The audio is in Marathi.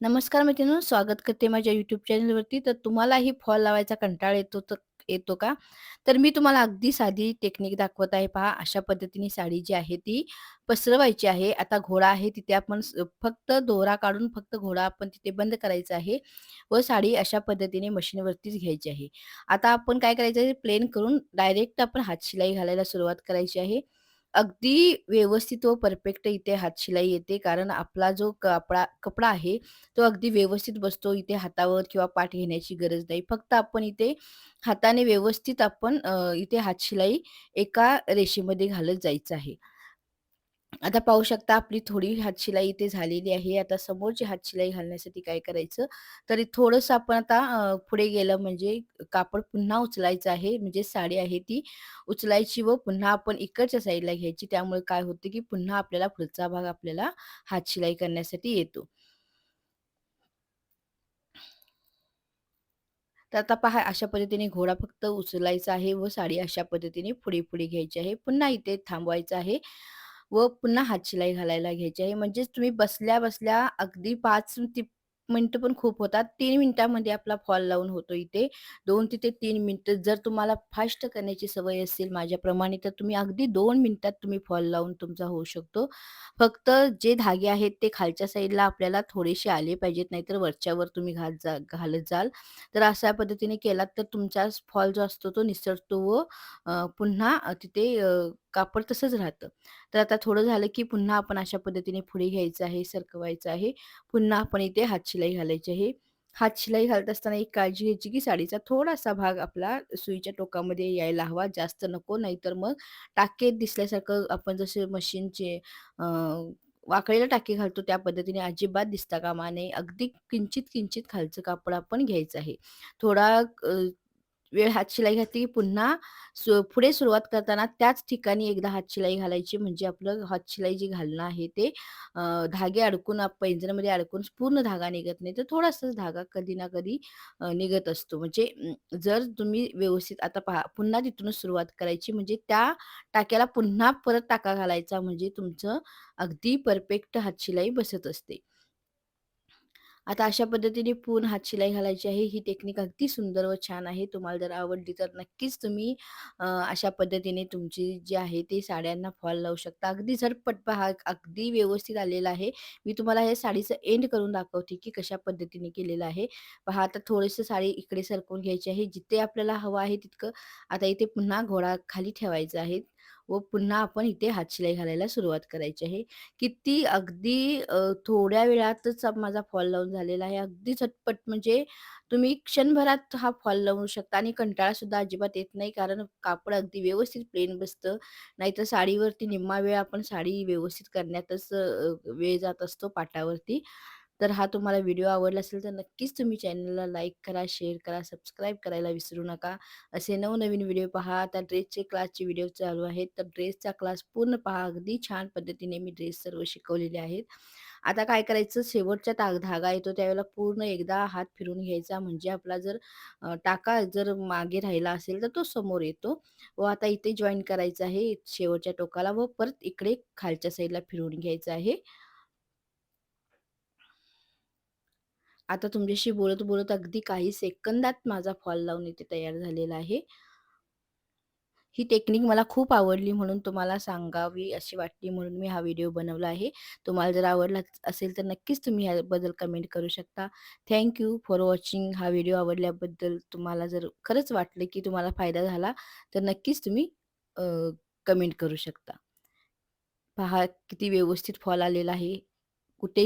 नमस्कार मित्रांनो स्वागत करते माझ्या युट्यूब चॅनलवरती. तर तुम्हालाही फॉल लावायचा कंटाळा येतो तर येतो का? तर मी तुम्हाला अगदी साधी टेक्निक दाखवत आहे. पहा, अशा पद्धतीने साडी जी आहे ती पसरवायची आहे. आता घोडा आहे तिथे आपण फक्त दोरा काढून फक्त घोडा आपण तिथे बंद करायचा आहे व साडी अशा पद्धतीने मशीनवरतीच घ्यायची आहे. आता आपण काय करायचं आहे, प्लेन करून डायरेक्ट आपण हातशिलाई घालायला सुरुवात करायची आहे. अगदी व्यवस्थित व परफेक्ट इथे हातशिलाई येते. कारण आपला जो कपडा कपडा आहे, तो अगदी व्यवस्थित बसतो. इथे हातावर किंवा पाठ घेण्याची गरज नाही. फक्त आपण इथे हाताने व्यवस्थित आपण अ, इथे हातशिलाई एका रेषेमध्ये घालत जायचं आहे. आता पाहू शकता आपली थोडी हातशिलाई इथे झालेली आहे. आता समोरची हातशिलाई घालण्यासाठी काय करायचं, तरी थोडंसं आपण आता पुढे गेलं म्हणजे कापड पुन्हा उचलायचं आहे. म्हणजे साडी आहे ती उचलायची व पुन्हा आपण इकडच्या साईडला घ्यायची. त्यामुळे काय होतं, की पुन्हा आपल्याला पुढचा भाग आपल्याला हातशिलाई करण्यासाठी येतो. तर आता पहा अशा पद्धतीने घोडा फक्त उचलायचा आहे व साडी अशा पद्धतीने पुढे-पुढे घ्यायची आहे. पुन्हा इथे थांबवायचं आहे व पुन्हा हातशिलाई घालायला घ्यायची आहे. म्हणजेच तुम्ही बसल्या-बसल्या अगदी पाच ती मिनिटं पण खूप होतात. तीन मिनिटांमध्ये आपला फॉल लावून होतो इथे. दोन ते तीन मिनिटं. जर तुम्हाला फास्ट करण्याची सवय असेल माझ्याप्रमाणे, तर तुम्ही अगदी दोन मिनिटात तुम्ही फॉल लावून तुमचा होऊ शकतो. फक्त जे धागे आहेत ते खालच्या साईडला आपल्याला थोडेसे आले पाहिजेत, नाहीतर वरच्यावर तुम्ही घात जा घालत जाल. तर अशा पद्धतीने केलात तर तुमचा फॉल जो असतो तो निसरतो व पुन्हा तिथे कापड तसंच राहतं. तर आता थोडं झालं की पुन्हा आपण अशा पद्धतीने पुढे घ्यायचं आहे, सरकवायचं आहे. पुन्हा आपण इथे हातशिलाई घालायची आहे. हातशिलाई घालत असताना एक काळजी घ्यायची की साडीचा थोडासा भाग आपला सुईच्या टोकामध्ये यायला हवा, जास्त नको. नाहीतर मग टाकेत दिसल्यासारखं आपण जसे मशीनचे वाकळीला टाके घालतो त्या पद्धतीने अजिबात दिसता कामा नये. अगदी किंचित-किंचित खालचं कापड आपण घ्यायचं आहे. थोडा वेळ हातशिलाई घातली की पुन्हा सु पुढे सुरुवात करताना त्याच ठिकाणी एकदा हातशिलाई घालायची म्हणजे आपलं हातशिलाई जी घालणं आहे ते अ, धागे अडकून आप पैंजणामध्ये अडकून पूर्ण धागा निघत नाही तर थोडासाच धागा कधी ना कधी अ, निघत असतो. म्हणजे जर तुम्ही व्यवस्थित आता पहा पुन्हा तिथूनच सुरुवात करायची म्हणजे त्या टाक्याला पुन्हा परत टाका घालायचा म्हणजे तुमचं अगदी परफेक्ट हातशिलाई बसत असते. आता अशा पद्धतीने पूर्ण हातशिलाई घालायची आहे. ही टेक्निक अगदी सुंदर व छान आहे. तुम्हाला जर आवडली तर नक्कीच तुम्ही अशा पद्धतीने तुमची जी आहे ती साड्यांना फॉल लावू शकता. अगदी झटपट पहा, अगदी व्यवस्थित आलेला आहे. मी तुम्हाला हे साडीचं एंड करून दाखवते, की कशा पद्धतीने केलेलं आहे. पहा आता थोडीशी साडी इकडे सरकवून घ्यायची आहे. जिथे आपल्याला हवं आहे तितकं आता इथे पुन्हा घोडा खाली ठेवायचा आहे व पुन्हा आपण इथे हातशिलाई घालायला सुरुवात करायची आहे. किती अगदी अ, थोड्या वेळातच माझा फॉल लावून झालेला आहे. अगदी झटपट म्हणजे तुम्ही क्षणभरात हा फॉल लावू शकता आणि कंटाळासुद्धा अजिबात येत नाही. कारण कापड अगदी व्यवस्थित प्लेन बसतं. नाहीतर साडीवरती निम्मा वेळ आपण साडी व्यवस्थित करण्यातच अ, वेळ जात असतो पाटावरती. तर हा तुम्हाला व्हिडिओ आवडला असेल तर नक्कीच तुम्ही चॅनलला लाईक करा, शेअर करा, सबस्क्राईब करायला विसरू नका. असे नवनवीन व्हिडिओ पहा. आता ड्रेसचे क्लासचे व्हिडिओ चालू आहेत. तर ड्रेसचा क्लास पूर्ण पहा. अगदी छान पद्धतीने मी ड्रेस सर्व शिकवलेले आहेत. आता काय करायचं शेवटचा ताग धागा येतो त्यावेळेला पूर्ण एकदा हात फिरून घ्यायचा म्हणजे आपला जर टाका जर मागे राहिला असेल तर तो समोर येतो व आता इथे जॉईन करायचा आहे शेवटच्या टोकाला व परत इकडे खालच्या साईडला फिरून घ्यायचं आहे. आता तुमच्याशी बोलत-बोलत अगदी काही सेकंदात माझा फॉल लावून इथे तयार झालेला आहे. ही टेक्निक मला खूप आवडली म्हणून तुम्हाला सांगावी अशी वाटली म्हणून मी हा व्हिडिओ बनवला आहे. तुम्हाला जर आवडला असेल तर नक्कीच तुम्ही ह्याबद्दल कमेंट करू शकता. Thank you for watching. हा व्हिडिओ आवडल्याबद्दल तुम्हाला जर खरंच वाटलं की तुम्हाला फायदा झाला तर नक्कीच तुम्ही कमेंट करू शकता. पहा किती व्यवस्थित फॉल आलेला आहे. कुठे